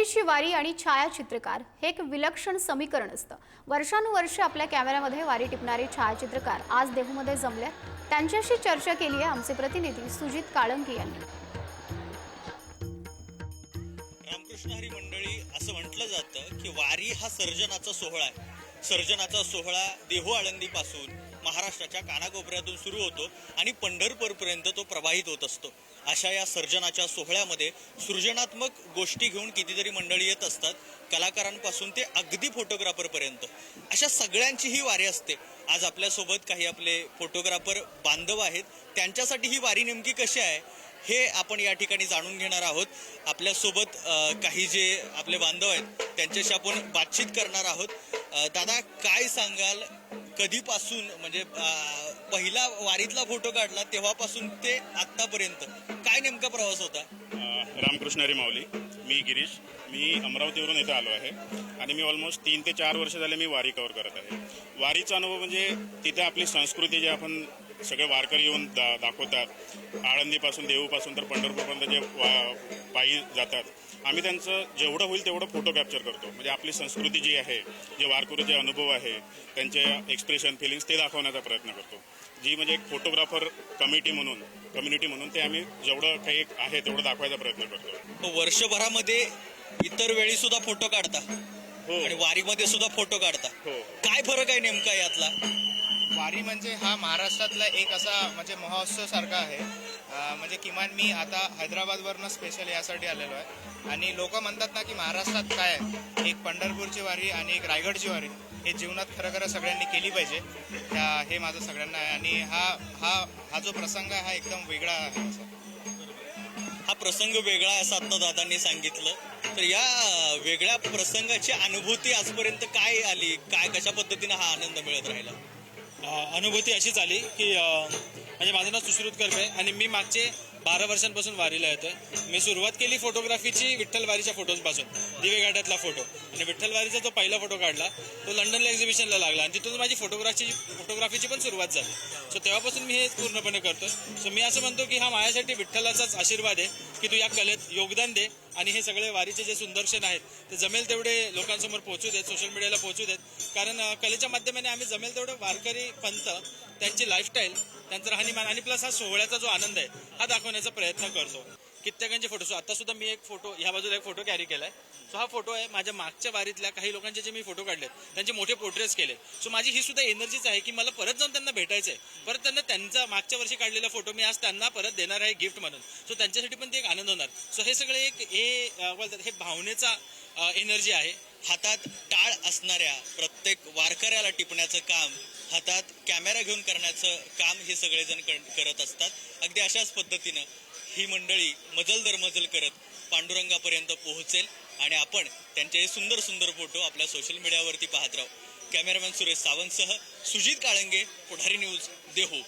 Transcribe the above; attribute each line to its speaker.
Speaker 1: पंढरीची वारी आणि छायाचित्रकार हे एक विलक्षण समीकरण असतं. वर्षानुवर्ष आपल्या कॅमेऱ्यामध्ये वारी टिपणारे छायाचित्रकार आज देहूमध्ये जमले त्यांच्याशी चर्चा केली आहे आमचे प्रतिनिधी सुजित काळंकी यांनी.
Speaker 2: रामकृष्ण हरी मंडळी असं म्हटलं जातं की वारी हा सर्जनाचा सोहळा आहे. सर्जनाचा सोहळा देहू आळंदीपासून महाराष्ट्राच्या कानाकोपऱ्यातून सुरू होतो आणि पंढरपूरपर्यंत तो प्रवाहित होत असतो. अशा या सर्जनाच्या सोहळ्यामध्ये सृजनात्मक गोष्टी घेऊन कितीतरी मंडळी येत असतात. कलाकारांपासून ते अगदी फोटोग्राफरपर्यंत. अशा सगळ्यांची ही वारी असते. आज आपल्यासोबत काही आपले फोटोग्राफर बांधव आहेत. त्यांच्यासाठी ही वारी नेमकी कशी आहे? हे आपण या ठिकाणी जाणून घेणार आहोत. आपल्यासोबत काही जे आपले बांधव आहेत त्यांच्याशी आपण बातचीत करणार आहोत. दादा काय सांगाल? कधीपासून म्हणजे पहिला वारीतला फोटो काढला तेव्हापासून ते आत्तापर्यंत? काय नेमका प्रवास होता?
Speaker 3: रामकृष्ण हरी माऊली. मी गिरीश. मी अमरावतीवरून इथं आलो आहे. आणि मी ऑलमोस्ट तीन ते चार वर्ष झाले मी वारी कवर करत आहे. वारीचा अनुभव म्हणजे तिथे आपली संस्कृती जे आपण सगळे वारकरी येऊन दा दाखवतात. आळंदीपासून देहूपासून तर पंढरपूरपर्यंत जे वा पायी जातात. आम्ही त्यांचं जेवढं होईल तेवढं फोटो कॅप्चर करतो. म्हणजे आपली संस्कृती जी आहे जे वारकरीचे अनुभव आहे त्यांचे एक्सप्रेशन फिलिंग्स ते दाखवण्याचा प्रयत्न करतो. जी म्हणजे एक फोटोग्राफर कमिटी म्हणून कम्युनिटी म्हणून ते आम्ही जेवढं काही आहे तेवढं दाखवायचा प्रयत्न करतो.
Speaker 2: वर्षभरामध्ये इतर वेळी सुद्धा फोटो काढता.
Speaker 3: हो.
Speaker 2: आणि वारीमध्ये सुद्धा फोटो काढता.
Speaker 3: हो.
Speaker 2: काय फरक आहे नेमका यातला?
Speaker 4: वारी म्हणजे हा महाराष्ट्रातला एक असा म्हणजे महोत्सव सारखा आहे म्हणजे किमान मी आता हैदराबादवरनं स्पेशल यासाठी आलेलो आहे. आणि लोक म्हणतात ना की महाराष्ट्रात काय आहे? एक पंढरपूरची वारी आणि एक रायगडची वारी हे जीवनात खरं खरं सगळ्यांनी केली पाहिजे. त्या हे माझं सगळ्यांना आहे. आणि हा हा हा जो प्रसंग आहे हा एकदम वेगळा आहे असा
Speaker 2: हा प्रसंग वेगळा आहे असं आत्ता दादांनी सांगितलं. तर या वेगळ्या प्रसंगाची अनुभूती आजपर्यंत काय आली? काय कशा पद्धतीने हा आनंद मिळत राहिला?
Speaker 5: अनुभूती अशीच आली की म्हणजे माझं नाव सुश्रुत करपे आणि मी मागचे बारा वर्षांपासून वारीला येतोय. मी सुरुवात केली फोटोग्राफीची विठ्ठल वारीच्या फोटोजपासून दिवे फोटो. आणि विठ्ठल वारीचा जो पहिला फोटो काढला तो लंडनला एक्झिबिशनला लागला. आणि तिथून माझी फोटोग्राफीची फोटोग्राफीची पण सुरुवात झाली. सो तेव्हापासून मी हे पूर्णपणे करतो सो मी असं म्हणतो की हा माझ्यासाठी विठ्ठलाचाच आशीर्वाद आहे की तू या कलेत योगदान दे आणि हे सगळे वारीचे जे सुंदर्शन आहेत ते जमेल तेवढे लोकांसमोर पोहोचू देत सोशल मीडियाला पोहोचू देत. कारण कलेच्या माध्यमाने आम्ही जमेल तेवढं वारकरी पंथ त्यांची लाईफस्टाईल त्यांचं राहणीमान आणि प्लस हा सोहळ्याचा जो आनंद आहे हा दाखवण्याचा प्रयत्न करतो. कित्येकांचे फोटो सो आता सुद्धा मी एक फोटो ह्या बाजूला एक फोटो कॅरी केलाय. सो हा फोटो आहे माझ्या मागच्या वारीतल्या काही लोकांचे जे मी फोटो काढलेत त्यांचे मोठे पोर्ट्रेट्स केले सो माझी ही सुद्धा एनर्जीच आहे की मला परत जाऊन त्यांना भेटायचं आहे परत त्यांना त्यांचा मागच्या वर्षी काढलेला फोटो मी आज त्यांना परत देणार आहे गिफ्ट म्हणून. सो त्यांच्यासाठी पण ते एक आनंद होणार. सो हे सगळे एक हे बोलतात हे भावनेचा एनर्जी आहे.
Speaker 2: हातात टाळ असणाऱ्या प्रत्येक वारकऱ्याला टिपण्याचं काम हातात कॅमेरा घेऊन करण्याचं काम हे सगळेजण करत असतात. अगदी अशाच पद्धतीनं ही मंडळी मजल दर मजल करत पांडुरंगापर्यंत पोहोचेल आणि आपण त्यांचे सुंदर सुंदर फोटो आपल्या सोशल मीडियावरती पाहत राहू. कॅमेरामॅन सुरेश सावंतसह सुजित काळंगे पुढारी न्यूज देहू.